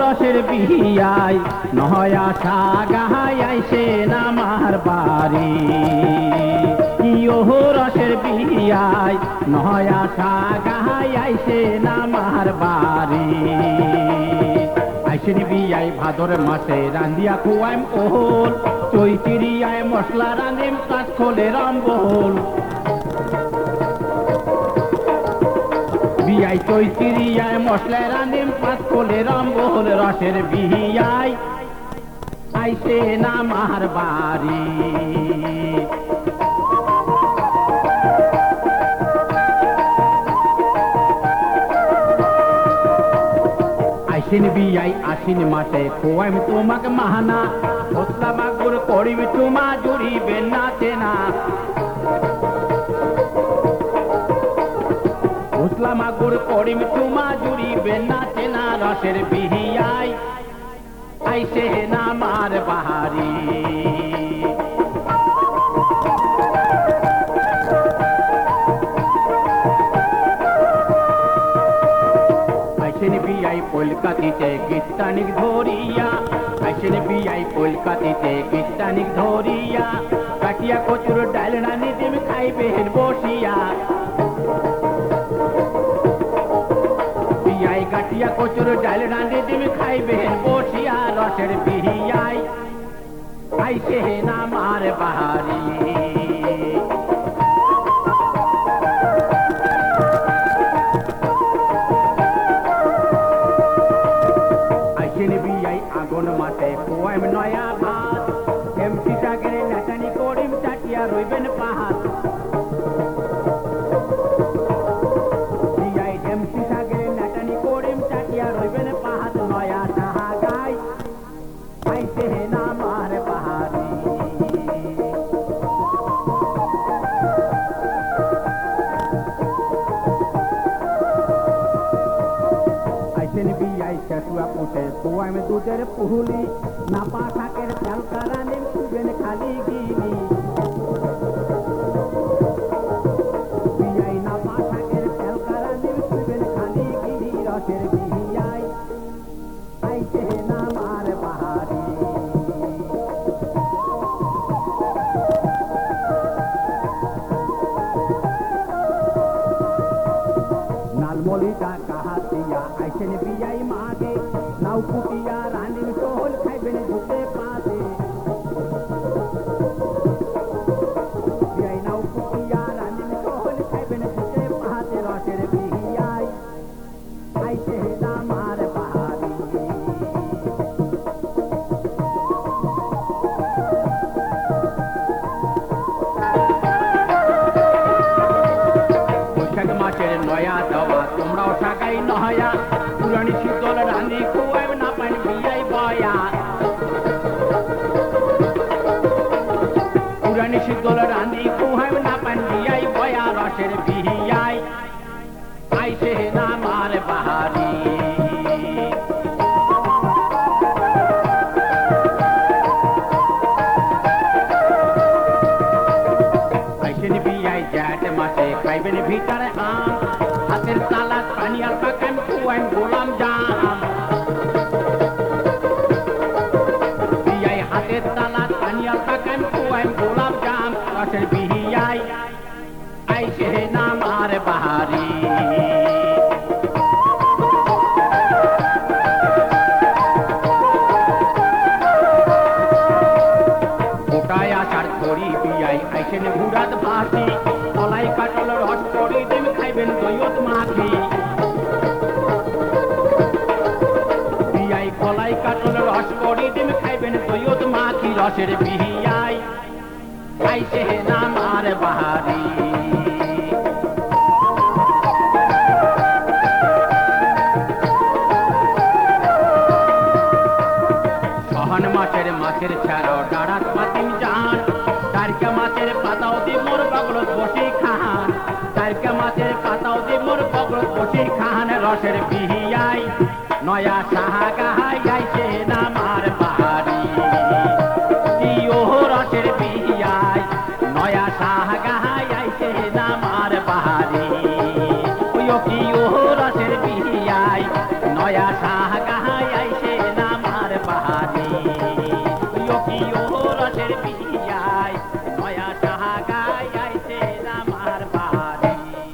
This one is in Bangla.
রসের বিহিয়াই, নহয় আশা গাহাই বিহিয়াই, নহয় আশা গাহাই আইসে নামার বাড়ি। আইসেন বিয়াই ভাদর মাসে রান্দিয়া খুয়াইম ওহল চৈতিরিয়ায় রান্দিম কাজ খোলে রামবহল বিয়াই চৈতিরিয়ায় মশলায় রান্দিম পাঁচ কোলে রম্বল রসের বিহিয়াই আইসে নামার বাড়ি। আইসিন বিয়াই আশ্বিন মাসে খোয়াইম তোমাক মাহানা, মশলা মাগুর করিবি তোমা জুড়িবে না চেনা উসলা মাগুর করিম তুমা জুড়িবে না চেনা রসের বিহিয়াই আইসে নামার বাহারি। আইসেন বিয়াই কলকাতিতে গীতানিক ধরিয়া আইসেন বিয়াই কলকাতিতে গীতানিক ধরিয়া, কাটিয়া কচুর ডাল রানি দিম খাইবে বসিয়া। বিয়াই কাটিয়া কচুর ডাল রাঁধে দিবি খাইবেন বসিয়া, রসের বিহিয়াই আইসে নামার বাহারি। নামার বাহারি আইসেন বিয়াই চেতুয়া পুষে কুয়াইম দুধের পুহুলি বিয়াই নাপা থাকের চালকারা নিম নালমলিটা কাহাতিয়া আইসেন বিয়াই মাগে। নাও কুটিয়া মাসের নয়া দেওয়া, তোমরাও সাকাই নয়া। পুরানি শীতল রানী খুয়াইব না পাইন বিয়াই বয়া। পুরানি শীতল রানী খুয়াইব না পাইন বিয়াই বয়া, রসের বিহিয়াই আইসে নামার বাহারি মাসে খাইবেন ভিতরে আম হাতের তালা পানিয়াল পাকান কুয়াইন গোলাম জাম। বিয়াই হাতের তালা পানিয়াল পাকান কুয়াইন গোলাম দিন খাইবেন দৈয়ত মাখি বিয়াই কলাই কাটল রস করি দিন খাইবেন দৈয়ত মাখি রসের বিহিয়াই আইসে নামার বাহারি। সহন মাছের ছাড়াও ডাড়াত পাতিম জান তারকা মাছের পাতাও দি মোর বগলত বসি মাছের পাতাও দিমুর পগল কোটি খান রসের বিহিয়াই নয়া সাহা গাহাই গাইছে নামার পা।